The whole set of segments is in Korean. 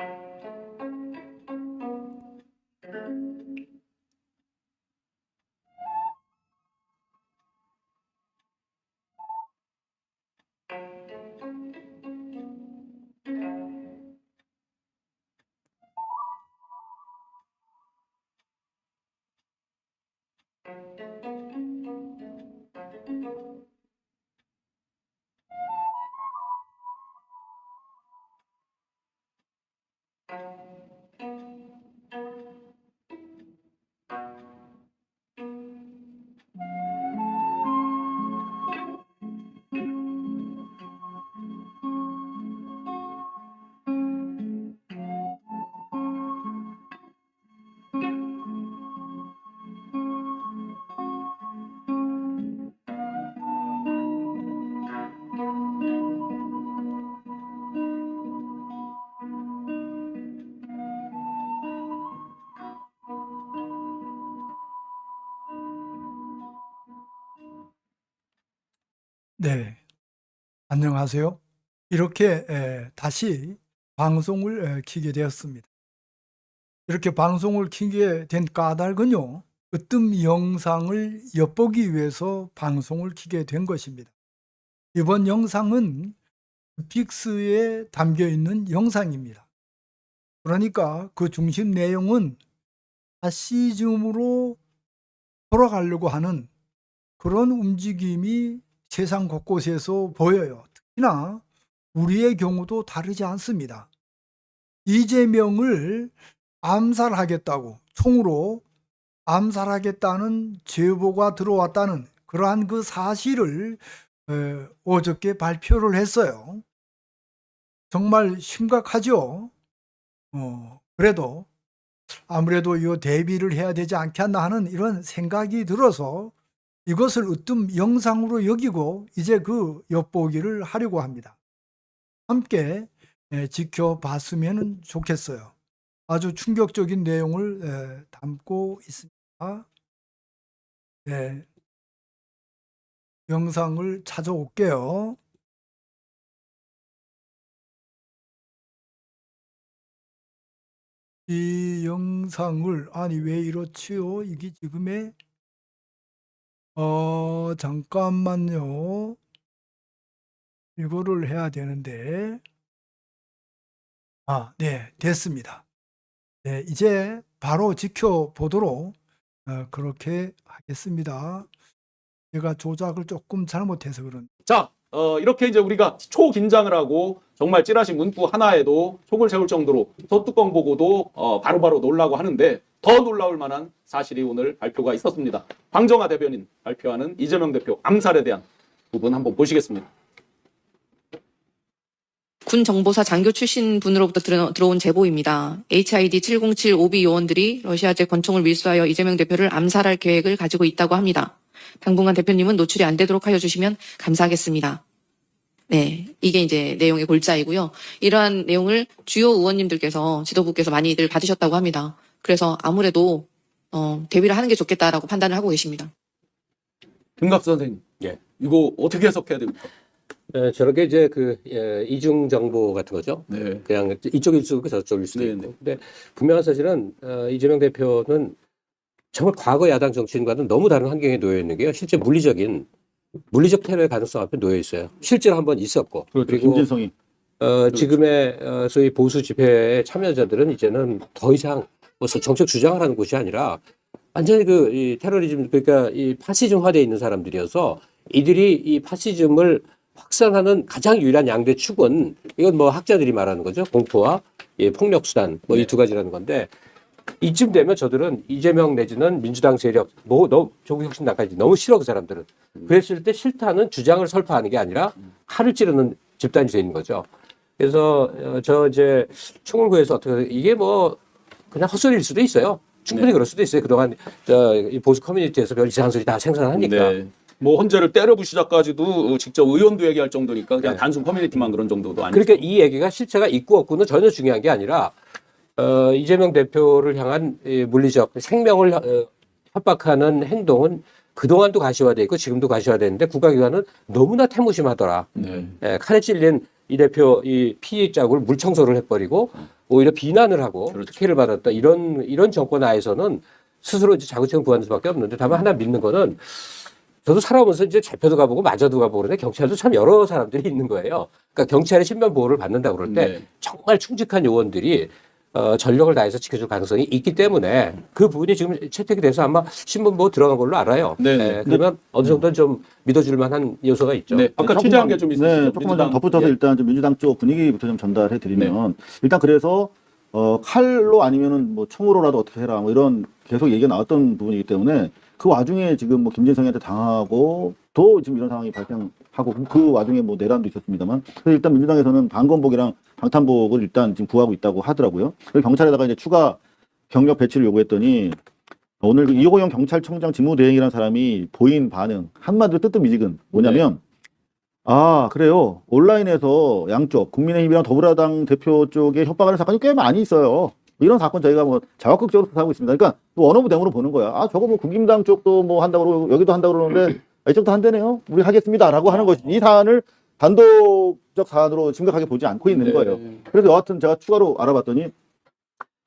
thank you 네. 안녕하세요. 이렇게 에, 다시 방송을 에, 켜게 되었습니다. 이렇게 방송을 켜게 된 까닭은요. 으뜸 영상을 엿보기 위해서 방송을 켜게 된 것입니다. 이번 영상은 픽스에 담겨 있는 영상입니다. 그러니까 그 중심 내용은 파시즘으로 돌아가려고 하는 그런 움직임이 세상 곳곳에서 보여요. 특히나 우리의 경우도 다르지 않습니다. 이재명을 암살하겠다고 총으로 암살하겠다는 제보가 들어왔다는 그러한 그 사실을 에, 어저께 발표를 했어요. 정말 심각하죠. 어, 그래도 아무래도 이 대비를 해야 되지 않겠나 하는 이런 생각이 들어서 이것을 으뜸 영상으로 여기고 이제 그 엿보기를 하려고 합니다. 함께 에, 지켜봤으면 좋겠어요. 아주 충격적인 내용을 에, 담고 있습니다. 네. 영상을 찾아올게요. 이 영상을 아니 왜 이렇지요? 이게 지금의 어 잠깐만요. 이거를 해야 되는데 아, 네, 됐습니다. 네, 이제 바로 지켜보도록 어, 그렇게 하겠습니다. 제가 조작을 조금 잘못해서 그런. 자, 어, 이렇게 이제 우리가 초긴장을 하고 정말 찌라시 문구 하나에도 속을 세울 정도로 소뚜껑 보고도 어, 바로바로 놀라고 하는데 더 놀라울 만한 사실이 오늘 발표가 있었습니다. 황정아 대변인 발표하는 이재명 대표 암살에 대한 부분 한번 보시겠습니다. 군 정보사 장교 출신 분으로부터 들어, 들어온 제보입니다. HID 707 오비 요원들이 러시아제 권총을 밀수하여 이재명 대표를 암살할 계획을 가지고 있다고 합니다. 당분간 대표님은 노출이 안 되도록 하여 주시면 감사하겠습니다. 네, 이게 이제 내용의 골자이고요. 이러한 내용을 주요 의원님들께서 지도부께서 많이들 받으셨다고 합니다. 그래서 아무래도 어, 대비를 하는 게 좋겠다라고 판단을 하고 계십니다. 김갑 선생님, 예. 이거 어떻게 해석해야 됩니까? 예, 저렇게 이제 그 예, 이중 정보 같은 거죠. 네. 그냥 이쪽일 수도 있고 저쪽일 수도 네, 있고. 네. 근데 분명한 사실은 어, 이재명 대표는 정말 과거 야당 정치인과는 너무 다른 환경에 놓여 있는 게요. 실제 물리적인 물리적 테러의 가능성 앞에 놓여 있어요. 실제로 한번 있었고. 그렇죠. 그리고 김진성이 어, 지금의 어, 소위 보수 집회의 참여자들은 이제는 더 이상 무슨 정책 주장을 하는 곳이 아니라 완전히 그 이 테러리즘 그러니까 이 파시즘화되어 있는 사람들이어서 이들이 이 파시즘을 확산하는 가장 유일한 양대 축은 이건 뭐 학자들이 말하는 거죠 공포와 예, 폭력 수단 뭐이 네. 두 가지라는 건데 이쯤 되면 저들은 이재명 내지는 민주당 세력 뭐 너무 조국혁신당까지 너무 싫어 그 사람들은 그랬을 때 싫다는 주장을 설파하는 게 아니라 칼을 찌르는 집단이 돼 있는 거죠. 그래서 어, 저 이제 총을 구해서 어떻게 이게 뭐 그냥 헛소리일 수도 있어요. 충분히 네. 그럴 수도 있어요. 그동안 저이 보수 커뮤니티에서 별 이상한 소리 다 생산하니까. 네. 뭐 헌재를 때려부시작까지도 직접 의원도 얘기할 정도니까 그냥 네. 단순 커뮤니티만 그런 정도도 아니고. 그러니까 이 얘기가 실체가 있고 없고는 전혀 중요한 게 아니라 어, 이재명 대표를 향한 이 물리적 생명을 어, 협박하는 행동은 그동안도 가시화돼 있고 지금도 가시화되는데 국가기관은 너무나 태무심하더라. 네. 예, 칼에 찔린 이 대표 이 피해 자국을 물 청소를 해버리고 오히려 비난을 하고 그렇죠. 피해를 받았다 이런 이런 정권 하에서는 스스로 이제 자구책 구하는 수밖에 없는데 다만 하나 믿는 거는 저도 살아오면서 이제 재표도 가보고 마저도 가보고 그러는데 경찰도 참 여러 사람들이 있는 거예요. 그러니까 경찰의 신변 보호를 받는다 그럴 때 네. 정말 충직한 요원들이 어, 전력을 다해서 지켜줄 가능성이 있기 때문에 그 부분이 지금 채택이 돼서 아마 신문 뭐 들어간 걸로 알아요. 네, 네. 예, 그러면 어느 정도는 좀 믿어줄 만한 요소가 있죠. 네. 아까 취재한 게 좀 있으시죠? 네, 조금만 좀 민주당. 덧붙여서 예. 일단 좀 민주당 쪽 분위기부터 좀 전달해 드리면 네. 일단 그래서 어, 칼로 아니면은 뭐 총으로라도 어떻게 해라 뭐 이런 계속 얘기가 나왔던 부분이기 때문에 그 와중에 지금 뭐 김진성이한테 당하고 또 지금 이런 상황이 발생 하고 그 와중에 뭐 내란도 있었습니다만. 일단 민주당에서는 방검복이랑 방탄복을 일단 지금 구하고 있다고 하더라고요. 그리고 경찰에다가 이제 추가 경력 배치를 요구했더니 오늘 그 이호영 경찰청장 직무대행이라는 사람이 보인 반응 한마디로 뜨뜻미지근. 뭐냐면 아 그래요. 온라인에서 양쪽 국민의힘이랑 더불어당 대표 쪽에 협박하는 사건이 꽤 많이 있어요. 이런 사건 저희가 뭐 자극적으로 수사하고 있습니다. 그러니까 또 원어부 대응으로 보는 거야. 아 저거 뭐 국민당 쪽도 뭐 한다고 그러고 여기도 한다고 그러는데 아, 이 정도 한대네요. 우리 하겠습니다라고 하는 것이 이 사안을 단독적 사안으로 심각하게 보지 않고 있는 네. 거예요. 그래서 여하튼 제가 추가로 알아봤더니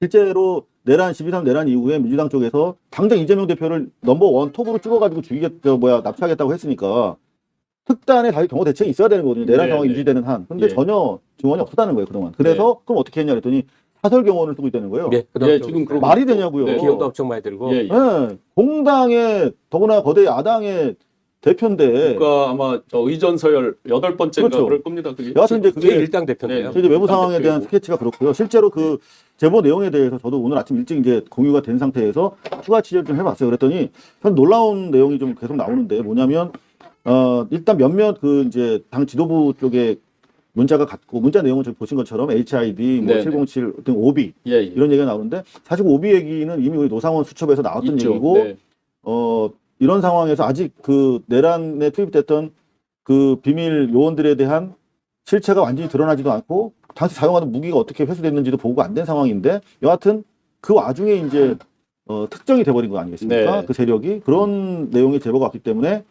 실제로 내란 12.3 내란 이후에 민주당 쪽에서 당장 이재명 대표를 넘버 원 톱으로 찍어가지고 죽이겠 저 뭐야 납치하겠다고 했으니까 특단의 다시 경호 대책이 있어야 되는 거거든요. 내란 네, 상황이 네. 유지되는 한. 근데 예. 전혀 증언이 없었다는 거예요 그동안. 그래서 그럼 어떻게 했냐 그랬더니 사설 경호원을 쓰고 있다는 거예요. 예, 그다음 예, 좀 지금 말이. 되냐고요. 네. 비용도 엄청 많이 들고. 예, 예. 예, 공당의 더구나 거대 야당의 대표인데 그러니까 아마 저 의전 서열 여덟 번째인가 그렇죠. 그럴 겁니다. 그게. 여하튼 이제 그게 일당 대표인데요. 네. 이제 외부 상황에 대표이고. 대한 스케치가 그렇고요. 실제로 그 제보 내용에 대해서 저도 오늘 아침 일찍 이제 공유가 된 상태에서 추가 취재를 좀 해봤어요. 그랬더니 참 놀라운 내용이 좀 계속 나오는데 뭐냐면 어 일단 몇몇 그 이제 당 지도부 쪽에 문자가 갔고 문자 내용은 좀 보신 것처럼 HID 뭐 네, 네. 707 등 오비 예, 예. 이런 얘기가 나오는데 사실 그 오비 얘기는 이미 우리 노상원 수첩에서 나왔던 있죠. 얘기고 네. 어, 이런 상황에서 아직 그 내란에 투입됐던 그 비밀 요원들에 대한 실체가 완전히 드러나지도 않고 당시 사용하던 무기가 어떻게 회수됐는지도 보고가 안 된 상황인데 여하튼 그 와중에 이제 어, 특정이 돼버린 거 아니겠습니까? 네. 그 세력이 그런 내용의 제보가 왔기 때문에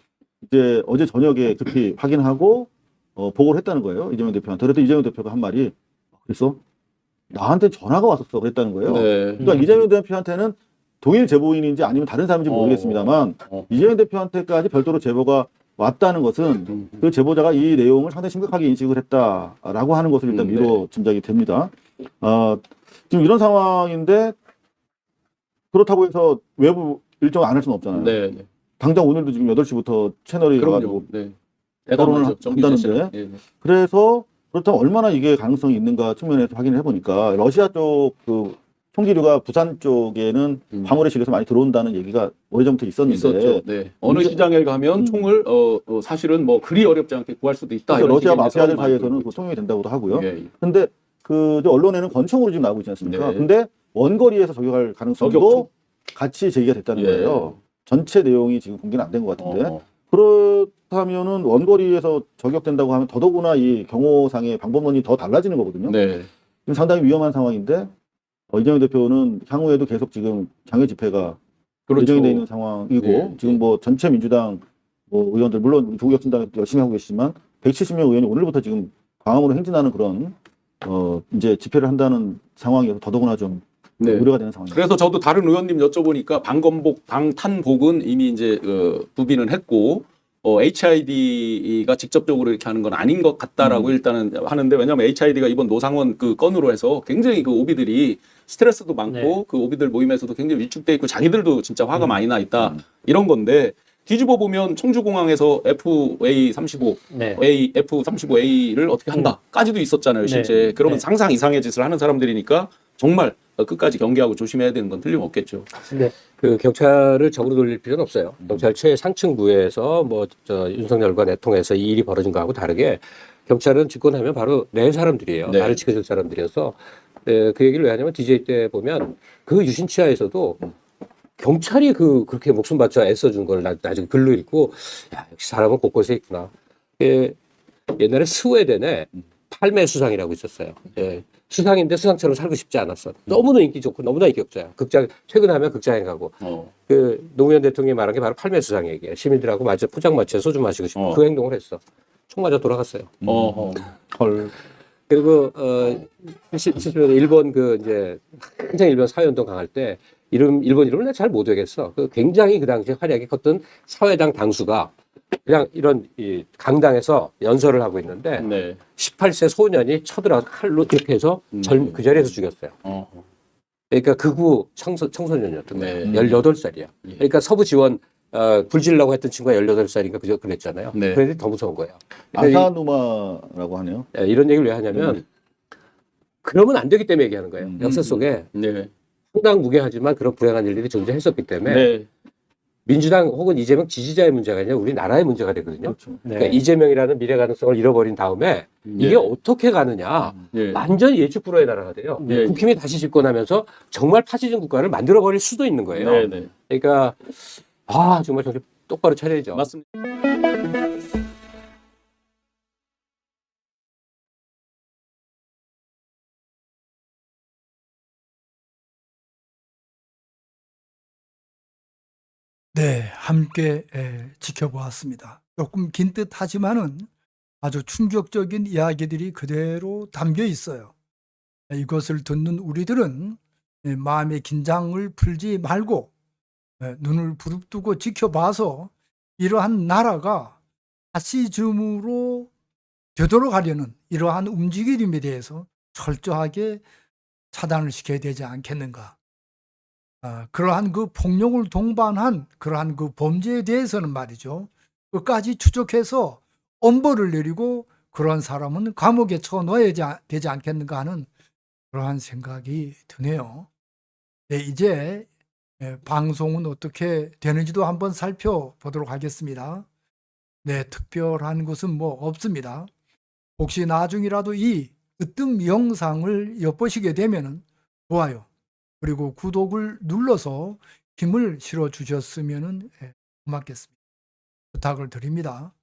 이제 어제 저녁에 급히 확인하고 어, 보고를 했다는 거예요 이재명 대표한테. 그래서 이재명 대표가 한 말이 그래서 나한테 전화가 왔었어 그랬다는 거예요. 네. 그러니까 이재명 대표한테는 동일 제보인인지 아니면 다른 사람인지 어. 모르겠습니다만 어. 이재명 대표한테까지 별도로 제보가 왔다는 것은 음. 그 제보자가 이 내용을 상당히 심각하게 인식을 했다라고 하는 것을 일단 음, 미로 짐작이 됩니다. 어, 지금 이런 상황인데 그렇다고 해서 외부 일정 안 할 수는 없잖아요. 네. 네. 당장 오늘도 지금 8시부터 채널이 그럼요. 가지고 네. 정기 한다는데. 예. 그래서 그렇다면 얼마나 이게 가능성이 있는가 측면에서 확인을 해보니까 러시아 쪽그 총기류가 부산 쪽에는 음. 방울의식에서 많이 들어온다는 얘기가 오래전부터 있었는데 있었죠. 네. 어느 문제- 시장에 가면 음. 총을 어, 어, 사실은 뭐 그리 어렵지 않게 구할 수도 있다. 그래서 이런 러시아 마피아들 사이에서는 그 통용이 된다고도 하고요. 예, 예. 근데 그저 언론에는 권총으로 지금 나오고 있지 않습니까? 네. 근데 원거리에서 저격할 가능성도 저격총? 같이 제기가 됐다는 예. 거예요. 전체 내용이 지금 공개는 안 된 것 같은데 어, 어. 그렇다면은 원거리에서 저격된다고 하면 더더구나 이 경호상의 방법론이 더 달라지는 거거든요. 네. 지금 상당히 위험한 상황인데 어, 이재명 대표는 향후에도 계속 지금 장외 집회가 그렇죠. 예정이 돼 있는 상황이고 예, 지금 예. 뭐 전체 민주당 뭐 의원들 물론 조국혁신당 열심히 하고 계시지만 170명 의원이 오늘부터 지금 광화문으로 행진하는 그런 어 이제 집회를 한다는 상황이어서 더더구나 좀 네. 우려가 되는 상황입니다. 그래서 저도 다른 의원님 여쭤보니까 방검복, 방탄복은 이미 이제 어, 부비는 했고 어, HID가 직접적으로 이렇게 하는 건 아닌 것 같다라고 일단은 하는데 왜냐하면 HID가 이번 노상원 그 건으로 해서 굉장히 그 오비들이 스트레스도 많고 네. 그 오비들 모임에서도 굉장히 위축돼 있고 자기들도 진짜 화가 많이 나 있다 음. 이런 건데 뒤집어 보면 청주공항에서 FA 35 네. A, F-35A를 어떻게 한다까지도 있었잖아요, 실제. 네. 그러면 네. 상상 이상의 짓을 하는 사람들이니까 정말 끝까지 경계하고 조심해야 되는 건 틀림없겠죠. 근데 그 경찰을 적으로 돌릴 필요는 없어요. 경찰 최상층부에서 뭐 저 윤석열과 내통해서 이 일이 벌어진 거하고 다르게 경찰은 집권하면 바로 내 사람들이에요. 네. 나를 지켜줄 사람들이어서 에, 그 얘기를 왜 하냐면 DJ 때 보면 그 유신치하에서도 경찰이 그 그렇게 목숨 바쳐 애써준 걸 나, 나중에 글로 읽고 야 역시 사람은 곳곳에 있구나. 예, 옛날에 스웨덴에 팔매 수상이라고 있었어요. 예. 수상인데 수상처럼 살고 싶지 않았어. 너무나 인기 좋고 너무나 인격자야. 극장 퇴근하면 극장에 가고 어. 그 노무현 대통령이 말한 게 바로 팔매 수상 얘기예요. 시민들하고 마저 포장 마차에 소주 마시고 싶고 어. 그 행동을 했어. 총 맞아 돌아갔어요. 어, 어. 헐. 그리고 어 일본 그 이제 한창 일본 사회운동 강할 때 이름 일본 이름을 내가 잘 못 외겠어. 그 굉장히 그 당시에 활약이 컸던 사회당 당수가 그냥 이런 이 강당에서 연설을 하고 있는데 네. 18세 소년이 쳐들어서 칼로 이렇게 해서 음. 젊, 그 자리에서 죽였어요. 어. 그러니까 극우 청소, 청소년이었던 네. 거예요. 18살이야. 예. 그러니까 서부 지원 어, 불질라고 했던 친구가 18살인가 그저 그랬잖아요. 네. 그런데 더 무서운 거예요. 그러니까 아사누마라고 하네요. 이- 예, 이런 얘기를 왜 하냐면 그러면 안 되기 때문에 얘기하는 거예요. 음. 역사 속에 네. 상당 무게하지만 그런 불행한 일들이 존재했었기 때문에 네. 민주당 혹은 이재명 지지자의 문제가 아니라 우리 나라의 문제가 되거든요. 그렇죠. 그러니까 이재명이라는 미래 가능성을 잃어버린 다음에 이게 네. 어떻게 가느냐. 네. 완전히 예측 불허의 나라가 돼요. 네. 국힘이 다시 집권하면서 정말 파시즘 국가를 만들어 버릴 수도 있는 거예요. 네. 네. 그러니까 아 정말 정신 똑바로 차려야죠. 맞습니다. 네, 함께 에, 지켜보았습니다. 조금 긴 듯 하지만은 아주 충격적인 이야기들이 그대로 담겨 있어요. 이것을 듣는 우리들은 에, 마음의 긴장을 풀지 말고 에, 눈을 부릅뜨고 지켜봐서 이러한 나라가 파시즘으로 되돌아가려는 이러한 움직임에 대해서 철저하게 차단을 시켜야 되지 않겠는가. 아, 그러한 그 폭력을 동반한 그러한 그 범죄에 대해서는 말이죠. 끝까지 추적해서 엄벌을 내리고 그런 사람은 감옥에 쳐넣어야 자- 되지 않겠는가 하는 그러한 생각이 드네요. 네, 이제 예, 방송은 어떻게 되는지도 한번 살펴보도록 하겠습니다. 네, 특별한 것은 뭐 없습니다. 혹시 나중이라도 이 으뜸 영상을 엿보시게 되면은 좋아요. 그리고 구독을 눌러서 힘을 실어 주셨으면 고맙겠습니다. 부탁을 드립니다.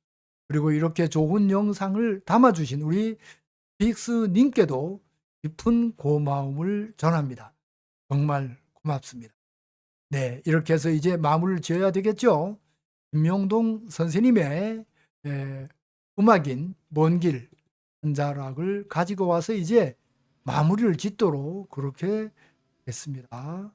그리고 이렇게 좋은 영상을 담아주신 우리 빅스님께도 깊은 고마움을 전합니다. 정말 고맙습니다. 네, 이렇게 해서 이제 마무리를 지어야 되겠죠. 김명동 선생님의 에, 음악인 먼 길 한자락을 가지고 와서 이제 마무리를 짓도록 그렇게 했습니다.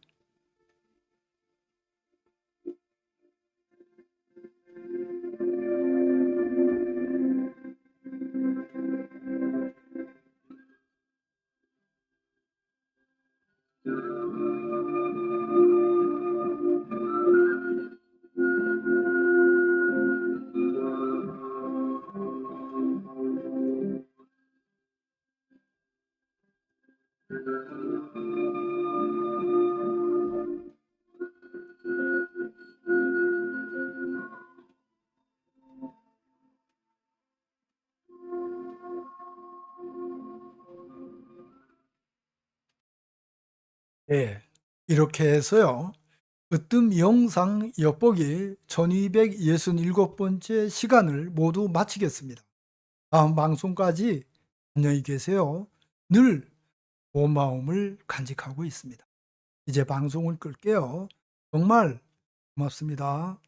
네, 이렇게 해서요. 으뜸 영상 엿보기 1267번째 시간을 모두 마치겠습니다. 다음 방송까지 안녕히 계세요. 늘 고마움을 간직하고 있습니다. 이제 방송을 끌게요. 정말 고맙습니다.